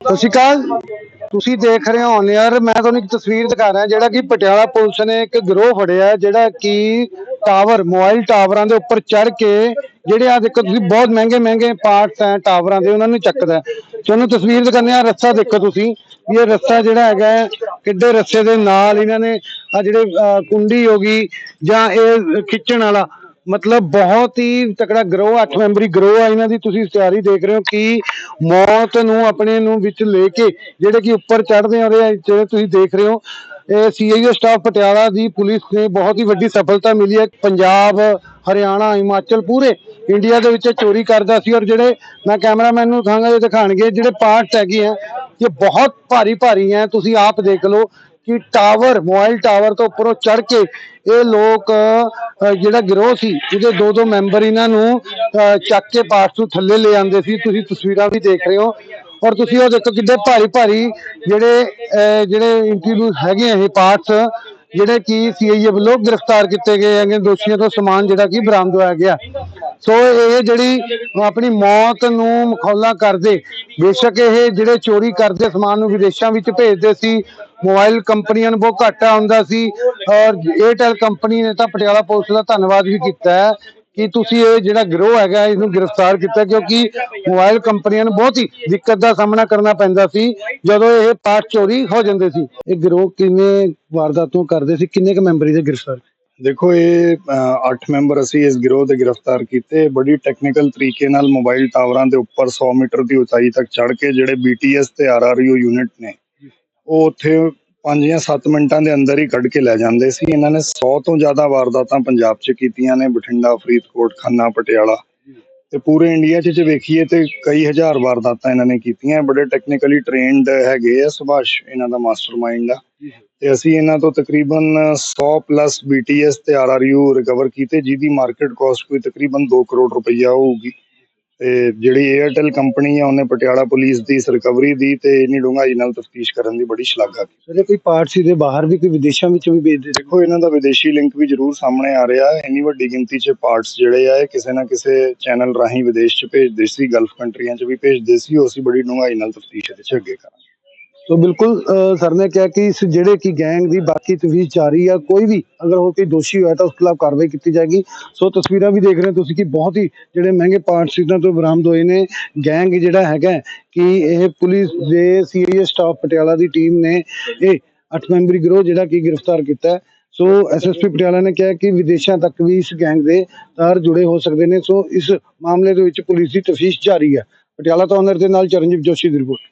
ਸਤਿ ਸ਼੍ਰੀ ਅਕਾਲ। ਤੁਸੀਂ ਦੇਖ ਰਹੇ ਹੋ ਔਨ 에ਅਰ ਮੈਂ ਤੁਹਾਨੂੰ ਇੱਕ ਤਸਵੀਰ ਦਿਖਾ ਰਿਹਾ, ਜਿਹੜਾ ਕਿ ਪਟਿਆਲਾ ਪੁਲਿਸ ਨੇ ਇੱਕ ਗਰੋਹ ਫੜਿਆ ਜਿਹੜਾ ਕਿ ਟਾਵਰ, ਮੋਬਾਈਲ ਟਾਵਰਾਂ ਦੇ ਉੱਪਰ ਚੜ ਕੇ, ਜਿਹੜੇ ਆ ਦੇਖੋ ਤੁਸੀਂ ਬਹੁਤ ਮਹਿੰਗੇ ਮਹਿੰਗੇ ਪਾਰਟਸ ਹੈ ਟਾਵਰਾਂ ਦੇ, ਉਹਨਾਂ ਨੂੰ ਚੱਕਦਾ ਤੁਹਾਨੂੰ ਤਸਵੀਰ ਦਿਖਾਉਂਦੇ ਆ ਰੱਸਾ ਦੇਖੋ ਤੁਸੀਂ। ਵੀ ਇਹ ਰੱਸਾ ਜਿਹੜਾ ਹੈਗਾ ਕਿੱਡੇ ਰੱਸੇ ਦੇ ਨਾਲ ਇਹਨਾਂ ਨੇ ਆ ਜਿਹੜੇ ਕੁੰਡੀ ਹੋ ਗਈ ਜਾਂ ਇਹ ਖਿੱਚਣ ਵਾਲਾ ਮਤਲਬ ਬਹੁਤ ਹੀ ਤਕੜਾ ਗਰੋਹ 8 ਮੈਂਬਰੀ ਗਰੋਹ ਆ ਇਹਨਾਂ ਦੀ, ਤੁਸੀਂ ਤਿਆਰੀ ਦੇਖ ਰਹੇ ਹੋ ਕਿ ਮੌਤ ਨੂੰ ਆਪਣੇ ਨੂੰ ਵਿੱਚ ਲੈ ਕੇ ਜਿਹੜੇ ਕਿ ਉੱਪਰ ਚੜ੍ਹਦੇ ਆ ਉਹਦੇ ਜਿਹੜੇ ਤੁਸੀਂ ਦੇਖ ਰਹੇ ਹੋ, ਇਹ ਸੀਆਈਏ ਸਟਾਫ ਪਟਿਆਲਾ ਦੀ ਪੁਲਿਸ ਨੇ ਬਹੁਤ ਹੀ ਵੱਡੀ ਸਫਲਤਾ ਮਿਲੀ ਹੈ। ਪੰਜਾਬ, ਹਰਿਆਣਾ, ਹਿਮਾਚਲ ਪੂਰੇ ਇੰਡੀਆ ਦੇ ਵਿੱਚ ਚੋਰੀ ਕਰਦਾ ਸੀ ਔਰ ਜਿਹੜੇ ਮੈਂ ਕੈਮਰਾਮੈਨ ਨੂੰ ਕਹਾਂਗਾ ਇਹ ਦਿਖਾਣਗੇ, ਜਿਹੜੇ ਪਾਰਟਸ ਹੈਗੇ ਆ, ਇਹ ਬਹੁਤ ਭਾਰੀ ਭਾਰੀ ਹੈ ਤੁਸੀਂ ਆਪ ਦੇਖ ਲਓ ਕਿ ਟਾਵਰ, ਮੋਬਾਈਲ ਟਾਵਰ ਤੋਂ ਉੱਪਰੋਂ ਚੜ ਕੇ ਇਹ ਲੋਕ ਜਿਹੜਾ ਗਿਰੋਹ ਸੀ ਇਹਦੇ ਦੋ ਦੋ ਮੈਂਬਰ ਇਹਨਾਂ ਨੂੰ ਚੱਕ ਕੇ ਪਾਸ ਤੋਂ ਥੱਲੇ ਲੈ ਆਂਦੇ ਸੀ। ਤੁਸੀਂ ਤਸਵੀਰਾਂ ਵੀ ਦੇਖ ਰਹੇ ਹੋ। ਔਰ ਤੁਸੀਂ ਉਹ ਦੇਖੋ ਕਿੱਡੇ ਭਾਰੀ ਭਾਰੀ ਜਿਹੜੇ ਜਿਹੜੇ ਇੰਟਰਵਿਊ ਹੈਗੇ ਇਹ ਪਾਰਟਸ ਜਿਹੜੇ ਕਿ ਸੀਆਈਏ ਵੱਲੋਂ ਗ੍ਰਿਫਤਾਰ ਕੀਤੇ ਗਏ ਹੈਗੇ, ਦੋਸ਼ੀਆਂ ਤੋਂ ਸਮਾਨ ਜਿਹੜਾ ਕਿ ਬਰਾਮਦ ਹੋਇਆ ਗਿਆ। ਸੋ ਇਹ ਜਿਹੜੀ ਆਪਣੀ ਮੌਤ ਨੂੰ ਮਖੌਲਾ ਕਰਦੇ, ਬੇਸ਼ੱਕ ਇਹ ਜਿਹੜੇ ਚੋਰੀ ਕਰਦੇ ਸਮਾਨ ਨੂੰ ਵਿਦੇਸ਼ਾਂ ਵਿੱਚ ਭੇਜਦੇ ਸੀ ਮੋਬਾਈਲ ਕੰਪਨੀਆਂ ਨੂੰ ਬਹੁਤ ਘਾਟਾ ਹੁੰਦਾ ਸੀ। ਔਰ ਏਅਰਟੈਲ ਕੰਪਨੀ ਨੇ ਤਾਂ ਪਟਿਆਲਾ ਪੁਲਿਸ ਦਾ ਧੰਨਵਾਦ ਵੀ ਕੀਤਾ ਹੈ ਕਿ ਤੁਸੀਂ ਇਹ ਜਿਹੜਾ ਗਿਰੋਹ ਹੈਗਾ, ਇਹਨੂੰ ਗ੍ਰਿਫਤਾਰ ਕੀਤਾ ਕਿਉਂਕਿ ਮੋਬਾਈਲ ਕੰਪਨੀਆਂ ਨੂੰ ਬਹੁਤ ਹੀ ਦਿੱਕਤ ਦਾ ਸਾਹਮਣਾ ਕਰਨਾ ਪੈਂਦਾ ਸੀ, ਜਦੋਂ ਇਹ ਪਾਰਟ ਚੋਰੀ ਹੋ ਜਾਂਦੇ ਸੀ। ਇਹ ਗਿਰੋਹ ਕਿਵੇਂ ਵਾਰਦਾਤੋਂ ਕਰਦੇ ਸੀ, ਕਿੰਨੇ ਕੁ ਮੈਂਬਰੀ ਦੇ ਗ੍ਰਿਫਤਾਰ? ਦੇਖੋ, ਇਹ 8 ਮੈਂਬਰ ਅਸੀਂ ਇਸ ਗਿਰੋਹ ਦੇ ਗ੍ਰਿਫਤਾਰ ਕੀਤੇ। ਬੜੀ ਟੈਕਨੀਕਲ ਤਰੀਕੇ ਨਾਲ ਮੋਬਾਈਲ ਟਾਵਰਾਂ ਦੇ ਉੱਪਰ 100 ਮੀਟਰ ਦੀ ਉਚਾਈ ਤੱਕ ਚੜ ਕੇ ਜਿਹੜੇ BTS ਤੇ RRU ਯੂਨਿਟ ਨੇ ਉਹ ਉੱਥੇ 5 ਜਾਂ 7 ਮਿੰਟਾਂ ਦੇ ਅੰਦਰ ਹੀ ਕੱਢ ਕੇ ਲੈ ਜਾਂਦੇ ਸੀ। ਇਹਨਾਂ ਨੇ 100 ਤੋਂ ਜ਼ਿਆਦਾ ਵਾਰਦਾਤਾਂ ਪੰਜਾਬ 'ਚ ਕੀਤੀਆਂ ਨੇ, ਬਠਿੰਡਾ, ਫਰੀਦਕੋਟ, ਖੰਨਾ, ਪਟਿਆਲਾ। ਤੇ ਪੂਰੇ ਇੰਡੀਆ 'ਚ ਜੇ ਵੇਖੀਏ ਤੇ ਕਈ ਹਜ਼ਾਰ ਵਾਰਦਾਤਾਂ ਇਹਨਾਂ ਨੇ ਕੀਤੀਆਂ। ਬੜੇ ਟੈਕਨੀਕਲੀ ਟ੍ਰੇਨਡ ਹੈਗੇ ਆ ਸੁਭਾਸ਼, ਇਹਨਾਂ ਦਾ ਮਾਸਟਰਮਾਈਂਡ ਆ। ਤੇ ਅਸੀਂ ਇਹਨਾਂ ਤੋਂ ਤਕਰੀਬਨ 100 ਪਲੱਸ BTS ਤੇ RRU ਰਿਕਵਰ ਕੀਤੇ, ਜਿਹਦੀ ਮਾਰਕੀਟ ਕਾਸਟ ਕੋਈ ਤਕਰੀਬਨ 2 ਕਰੋੜ ਰੁਪਈਆ ਹੋਊਗੀ। ਤੇ ਜਿਹੜੀ 에ਅਰਟੈਲ ਕੰਪਨੀ ਆ ਉਹਨੇ ਪਟਿਆਲਾ ਪੁਲਿਸ ਦੀ ਇਸ ਰਿਕਵਰੀ ਦੀ ਤੇ ਇੰਨੀ ਡੂੰਘਾਈ ਨਾਲ ਤਫਤੀਸ਼ ਕਰਨ ਦੀ ਬੜੀ ਸ਼ਲਾਘਾ ਕੀਤੀ। ਜਿਹੜੇ ਕੋਈ ਪਾਰਟ ਸੀ ਦੇ ਬਾਹਰ ਵੀ ਕੋਈ ਵਿਦੇਸ਼ਾਂ ਵਿੱਚ ਵੀ ਭੇਜਦੇ ਦੇਖੋ ਇਹਨਾਂ ਦਾ ਵਿਦੇਸ਼ੀ ਲਿੰਕ ਵੀ ਜ਼ਰੂਰ ਸਾਹਮਣੇ ਆ ਰਿਹਾ ਹੈ। ਇੰਨੀ ਵੱਡੀ ਗਿਣਤੀ 'ਚ ਪਾਰਟਸ ਜਿਹੜੇ ਆ ਕਿਸੇ ਨਾ ਕਿਸੇ ਚੈਨਲ ਰਾਹੀਂ ਵਿਦੇਸ਼ 'ਚ ਭੇਜਦੇ ਸੀ ਗਲਫ ਕੰਟਰੀਆਂ 'ਚ ਵੀ ਭੇਜਦੇ ਸੀ। ਉਹ ਅਸੀਂ ਬੜੀ ਡੂੰਘਾਈ ਨਾਲ ਤਫਤੀਸ਼ ਇਹਦੇ 'ਚ ਅੱਗੇ ਕਰਾਂਗੇ। ਤੋ ਬਿਲਕੁਲ ਸਰ ਨੇ ਕਿਹਾ ਕਿ ਇਸ ਜਿਹੜੇ ਕਿ ਗੈਂਗ ਦੀ ਬਾਕੀ ਤਫਤੀਸ਼ ਜਾਰੀ ਆ, ਕੋਈ ਵੀ ਅਗਰ ਉਹ ਕੋਈ ਦੋਸ਼ੀ ਹੋਇਆ ਤਾਂ ਉਸ ਖਿਲਾਫ ਕਾਰਵਾਈ ਕੀਤੀ ਜਾਏਗੀ। ਸੋ ਤਸਵੀਰਾਂ ਵੀ ਦੇਖ ਰਹੇ ਤੁਸੀਂ ਕਿ ਬਹੁਤ ਹੀ ਜਿਹੜੇ ਮਹਿੰਗੇ ਪਾਰਟਸ ਇਹਨਾਂ ਤੋਂ ਬਰਾਮਦ ਹੋਏ ਨੇ। ਗੈਂਗ ਜਿਹੜਾ ਹੈਗਾ ਕਿ ਇਹ ਪੁਲਿਸ ਦੇ ਸੀਆਈਏ ਸਟਾਫ ਪਟਿਆਲਾ ਦੀ ਟੀਮ ਨੇ ਇਹ ਅੱਠ ਮੈਂਬਰੀ ਗਿਰੋਹ ਜਿਹੜਾ ਕਿ ਗ੍ਰਿਫਤਾਰ ਕੀਤਾ। ਹੈ ਸੋ ਐਸਐਸਪੀ ਪਟਿਆਲਾ ਨੇ ਕਿਹਾ ਕਿ ਵਿਦੇਸ਼ਾਂ ਤੱਕ ਵੀ ਇਸ ਗੈਂਗ ਦੇ ਤਾਰ ਜੁੜੇ ਹੋ ਸਕਦੇ ਨੇ। ਸੋ ਇਸ ਮਾਮਲੇ ਦੇ ਵਿੱਚ ਪੁਲਿਸ ਦੀ ਤਫਤੀਸ਼ ਜਾਰੀ ਹੈ ਪਟਿਆਲਾ ਤੋਂ ਅਨਰ ਦੇ ਨਾਲ ਚਰਨਜੀਤ ਜੋਸ਼ੀ ਦੀ ਰਿਪੋਰਟ।